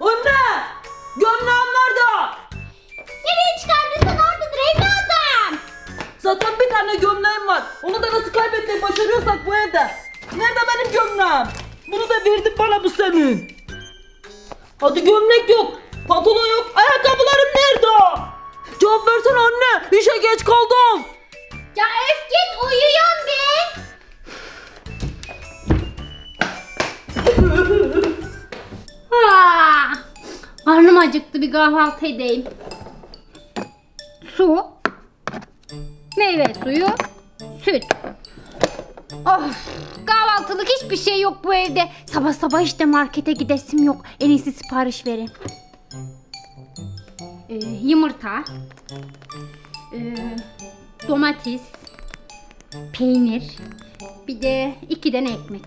Anne! Gömleğim nerede? Nereye çıkardıysan oradadır evladım. Zaten bir tane gömleğim var. Onu da nasıl kaybetmeyi başarıyorsak bu evde. Nerede benim gömleğim? Bunu da verdin bana bu senin. Hadi gömlek yok. Pantolon yok. Ayakkabılarım nerede? Cevap versene anne. İşe geç kaldım. Ya öf git uyuyorum be. Ha, Karnım acıktı bir kahvaltı edeyim. Su. Meyve suyu. Süt. Of, kahvaltılık hiçbir şey yok bu evde. Sabah sabah işte markete gidesim yok. En iyisi sipariş vereyim. Ee, yumurta. Ee, domates. Peynir. Bir de iki tane ekmek.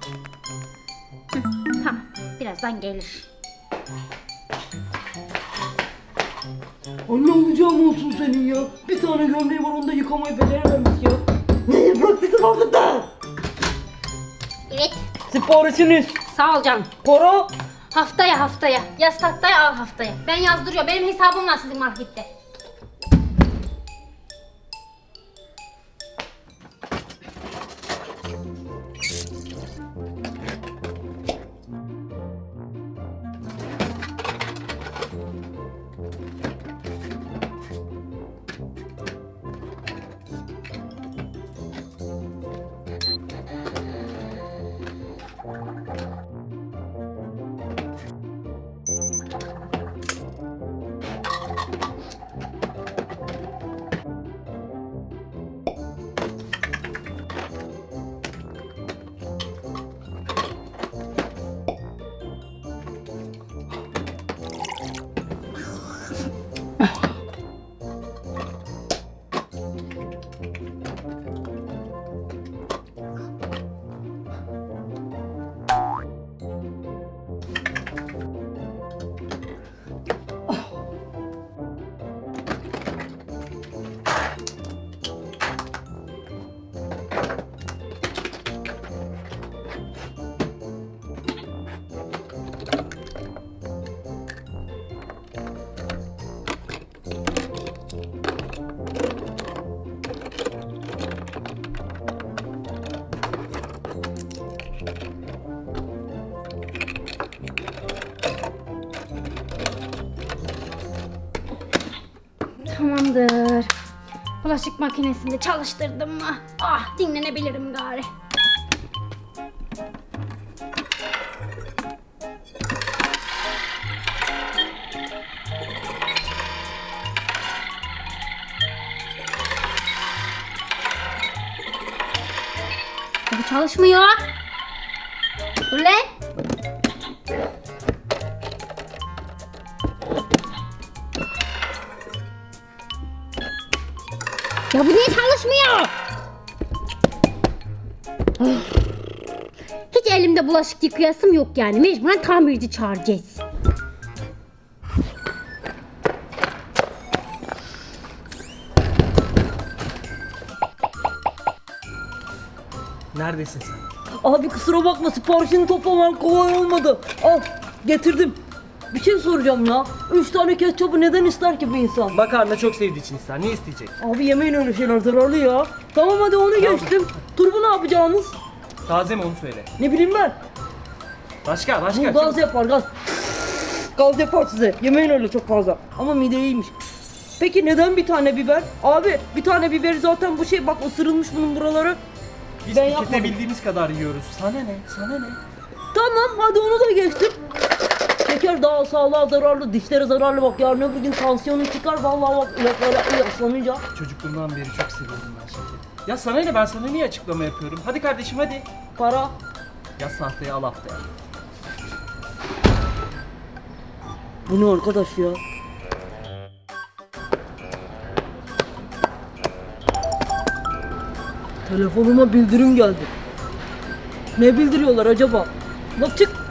Hı, tamam. Birazdan gelir. Anne olacağım olsun senin ya. Bir tane gömleği var onu da yıkamayı becerememiş ya. Ne bıraktın orada? Evet. Siparişiniz. Sağ ol canım. Para. Haftaya haftaya. Yaz tahtaya al haftaya. Ben yazdırıyor. Benim hesabım var sizin markette. Bulaşık makinesini çalıştırdım mı? Ah dinlenebilirim gari. Bu çalışmıyor. Dur. Ya bu niye çalışmıyor? Hiç elimde bulaşık yıkayasım yok yani. Mecburen tamirci çağıracağız. Neredesin sen? Abi kusura bakma siparişini toplaman kolay olmadı. Al getirdim. Bir şey soracağım ya. Üç tane ketçapı neden ister ki bir insan? Makarna çok sevdiği için ister. Ne isteyecek? Abi yemeğin öyle şeyler zararlı ya. Tamam hadi onu geçtim. Turbu ne yapacağınız? Taze mi onu söyle. Ne bileyim ben. Başka başka. Bu gaz yapar gaz. Gaz yapar size. Yemeğin öyle çok fazla. Ama mide iyiymiş. Peki neden bir tane biber? Abi bir tane biberi zaten bu şey bak ısırılmış bunun buraları. Biz ben yapmadım. bildiğimiz kadar yiyoruz. Sana ne? Sana ne? Tamam hadi onu da geçtim. Şeker daha sağlığa zararlı, dişlere zararlı bak yarın öbür gün tansiyonun çıkar vallahi bak ilaçlara yaslanınca. Çocukluğumdan beri çok seviyorum ben şekeri. Ya sana ne? Ben sana niye açıklama yapıyorum? Hadi kardeşim hadi. Para. Yaz haftaya al haftaya. Bu ne arkadaş ya? Telefonuma bildirim geldi. Ne bildiriyorlar acaba? Bak çık.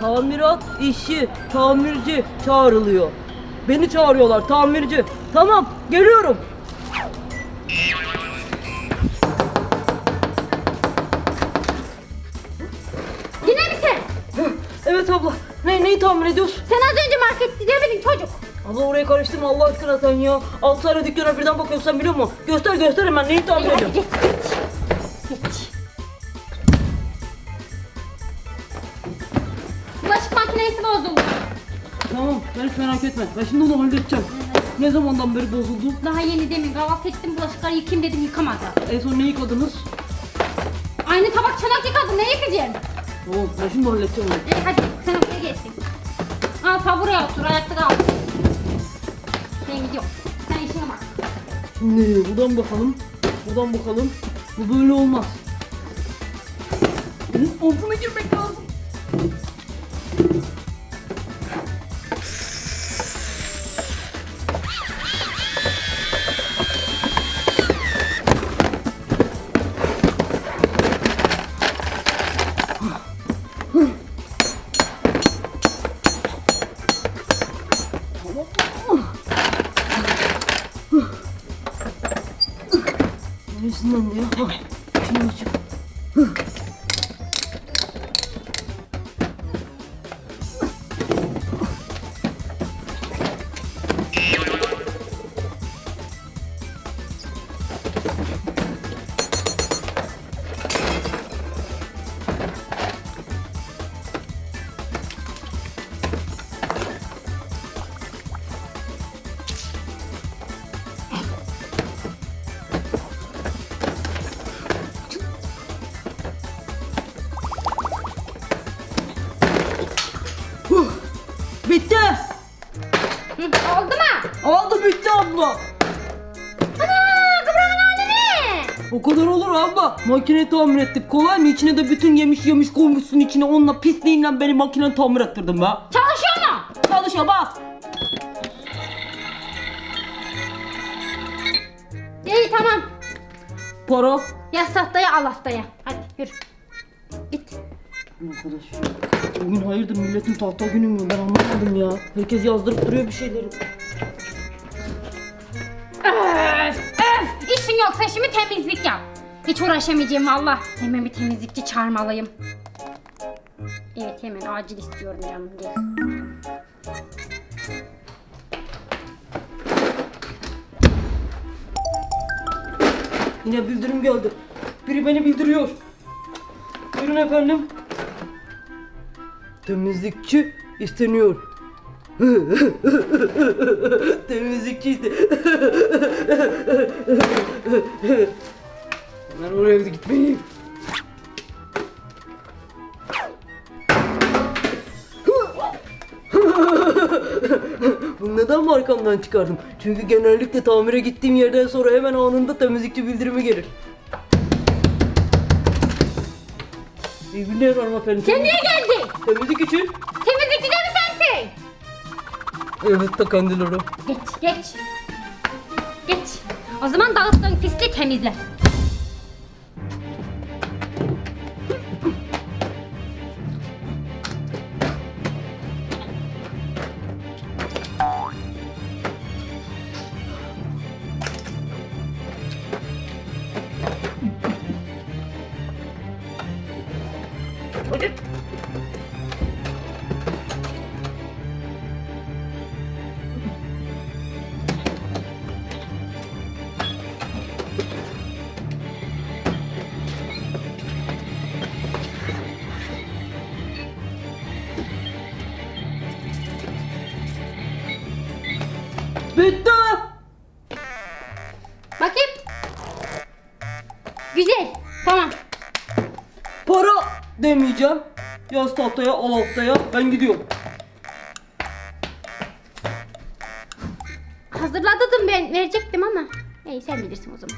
tamirat işi, tamirci çağrılıyor. Beni çağırıyorlar tamirci. Tamam geliyorum. Yine mi sen? Evet abla. Ne, neyi tamir ediyoruz? Sen az önce market gidemedin çocuk. Abla oraya karıştırma Allah aşkına sen ya. Altı tane dükkana birden bakıyorsun sen biliyor musun? Göster göster hemen neyi tamir ediyorsun? Geç geç. Makinesi bozuldu. Tamam hiç merak etme. Ben şimdi onu halledeceğim. Ne zamandan beri bozuldu? Daha yeni demin kahvaltı ettim bulaşıkları yıkayayım dedim yıkamadı. En son ne yıkadınız? Aynı tabak çanak yıkadım ne yıkayacaksın? Tamam ben şimdi halledeceğim onu. E hadi sen oraya geçsin. Al ta buraya otur ayakta kal. Ben gidiyorum. Sen işine bak. Şimdi buradan bakalım. Buradan bakalım. Bu böyle olmaz. Bunun altına girmek lazım. 水なんだよ気持ちよう Bitti. Hı, oldu mu? Oldu bitti abla. Ana kıvranın hali ne? O kadar olur abla. Makine tamir ettik. Kolay mı? İçine de bütün yemiş yemiş koymuşsun içine. Onunla pisliğinden beni makine tamir ettirdim be. Çalışıyor mu? Çalışıyor bak. İyi tamam. Para. Yaz tahtaya al haftaya. Hadi yürü. Arkadaş bugün hayırdır milletin tahta günü mü? Ben anlamadım ya. Herkes yazdırıp duruyor bir şeyleri. Öf, öf. İşin yoksa şimdi temizlik yap. Hiç uğraşamayacağım valla. Hemen bir temizlikçi çağırmalıyım. Evet hemen acil istiyorum canım. Gel. Yine bildirim geldi. Biri beni bildiriyor. Buyurun efendim. Temizlikçi isteniyor. Temizlikçi iste. ben oraya gitmeliyim. Bunu neden mi çıkardım? Çünkü genellikle tamire gittiğim yerden sonra hemen anında temizlikçi bildirimi gelir. İyi günler hanımefendi. Sen niye geldin? Temizlik için. Temizlikçi de mi sensin? Evet da kendileri. Geç geç. Geç. O zaman dağıttığın pisliği temizle. Bakayım. Güzel. Tamam. Para demeyeceğim. Yaz tahtaya al haftaya ben gidiyorum. Hazırladım ben verecektim ama. İyi sen bilirsin o zaman.